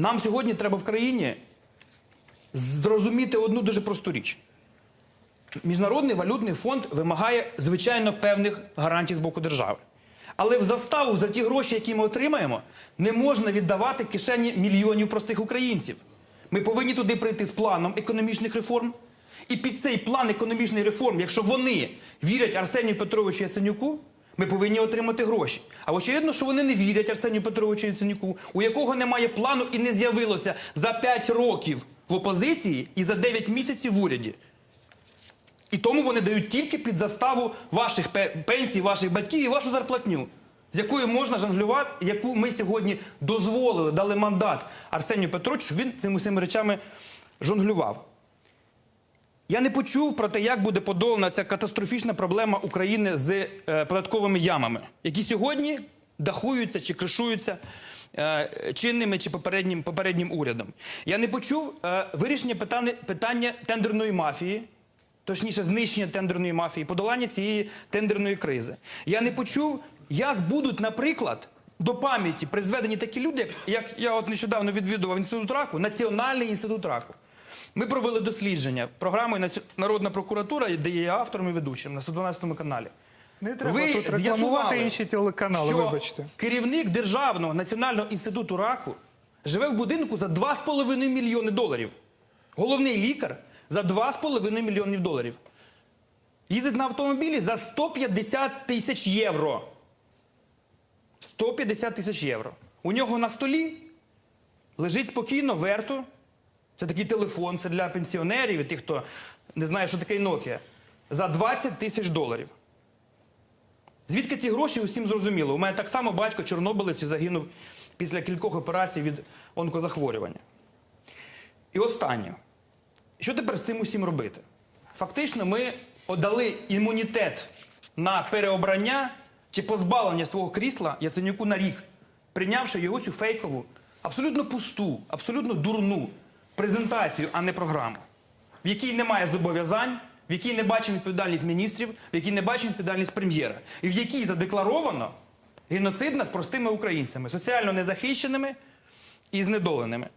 Нам сьогодні треба в країні зрозуміти одну дуже просту річ. Міжнародний валютний фонд вимагає, звичайно, певних гарантій з боку держави. Але в заставу за ті гроші, які ми отримаємо, не можна віддавати кишені мільйонів простих українців. Ми повинні туди прийти з планом економічних реформ. І під цей план економічних реформ, якщо вони вірять Арсенію Петровичу Яценюку, ми повинні отримати гроші. А очевидно, що вони не вірять Арсенію Петровичу Яценюку, у якого немає плану і не з'явилося за 5 років в опозиції і за 9 місяців в уряді. І тому вони дають тільки під заставу ваших пенсій, ваших батьків і вашу зарплатню, з якою можна жонглювати, яку ми сьогодні дозволили, дали мандат Арсенію Петровичу, щоб він цими всіми речами жонглював. Я не почув про те, як буде подолана ця катастрофічна проблема України з е, податковими ямами, які сьогодні дахуються чи кришуються е, чинними чи попереднім, попереднім урядом. Я не почув е, вирішення питання, питання тендерної мафії, точніше, знищення тендерної мафії, подолання цієї тендерної кризи. Я не почув, як будуть, наприклад, до пам'яті призведені такі люди, як, я от нещодавно відвідував інститут раку, Національний інститут раку. Ми провели дослідження програмою Народна прокуратура, де є автором і ведучим на 112 каналі. Не треба Ви тут рекламувати інші телеканали, що вибачте. керівник Державного національного інституту раку живе в будинку за 2,5 мільйони доларів. Головний лікар за 2,5 мільйонів доларів. Їздить на автомобілі за 150 тисяч євро. 150 тисяч євро. У нього на столі лежить спокійно верто. Це такий телефон, це для пенсіонерів і тих, хто не знає, що таке Nokia. За 20 тисяч доларів. Звідки ці гроші усім зрозуміло. У мене так само батько чорнобилець загинув після кількох операцій від онкозахворювання. І останнє. Що тепер з цим усім робити? Фактично, ми отдали імунітет на переобрання чи позбавлення свого крісла Яценюку на рік, прийнявши його цю фейкову, абсолютно пусту, абсолютно дурну презентацію, а не програму, в якій немає зобов'язань, в якій не бачимо відповідальність міністрів, в якій не бачимо відповідальність прем'єра, і в якій задекларовано геноцид над простими українцями, соціально незахищеними і знедоленими.